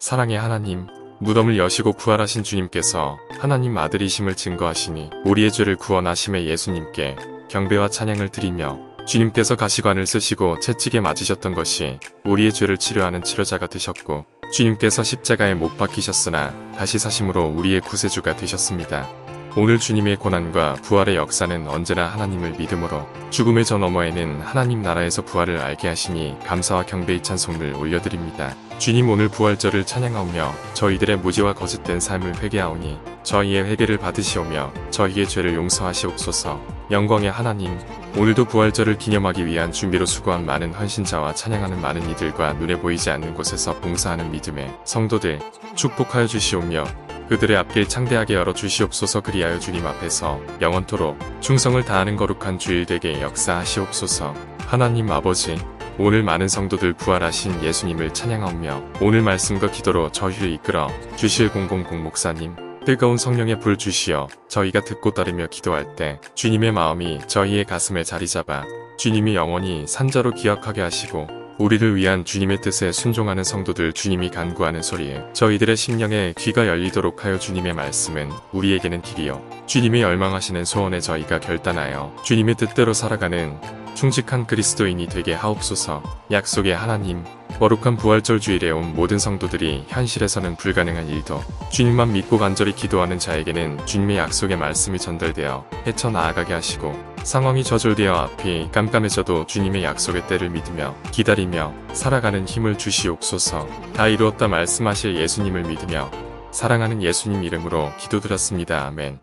사랑의 하나님, 무덤을 여시고 부활하신 주님께서 하나님 아들이심을 증거하시니 우리의 죄를 구원하심의 예수님께 경배와 찬양을 드리며 주님께서 가시관을 쓰시고 채찍에 맞으셨던 것이 우리의 죄를 치료하는 치료자가 되셨고 주님께서 십자가에 못 박히셨으나 다시 사심으로 우리의 구세주가 되셨습니다. 오늘 주님의 고난과 부활의 역사는 언제나 하나님을 믿음으로 죽음의 저 너머에는 하나님 나라에서 부활을 알게 하시니 감사와 경배의 찬송을 올려드립니다. 주님 오늘 부활절을 찬양하오며 저희들의 무지와 거짓된 삶을 회개하오니 저희의 회개를 받으시오며 저희의 죄를 용서하시옵소서. 영광의 하나님 오늘도 부활절을 기념하기 위한 준비로 수고한 많은 헌신자와 찬양하는 많은 이들과 눈에 보이지 않는 곳에서 봉사하는 믿음의 성도들 축복하여 주시오며 그들의 앞길 창대하게 열어 주시옵소서 그리하여 주님 앞에서 영원토록 충성을 다하는 거룩한 주일 되게 역사하시옵소서. 하나님 아버지 오늘 많은 성도들 부활하신 예수님을 찬양하오며 오늘 말씀과 기도로 저희를 이끌어 주실 공공공 목사님 뜨거운 성령의 불 주시어 저희가 듣고 따르며 기도할 때 주님의 마음이 저희의 가슴에 자리 잡아 주님이 영원히 산자로 기억하게 하시고 우리를 위한 주님의 뜻에 순종하는 성도들 주님이 간구하는 소리에 저희들의 심령에 귀가 열리도록 하여 주님의 말씀은 우리에게는 길이요 주님이 열망하시는 소원에 저희가 결단하여 주님의 뜻대로 살아가는 충직한 그리스도인이 되게 하옵소서 약속의 하나님. 거룩한 부활절 주일에 온 모든 성도들이 현실에서는 불가능한 일도 주님만 믿고 간절히 기도하는 자에게는 주님의 약속의 말씀이 전달되어 헤쳐나아가게 하시고 상황이 저절되어 앞이 깜깜해져도 주님의 약속의 때를 믿으며 기다리며 살아가는 힘을 주시옵소서. 다 이루었다 말씀하실 예수님을 믿으며 사랑하는 예수님 이름으로 기도드렸습니다. 아멘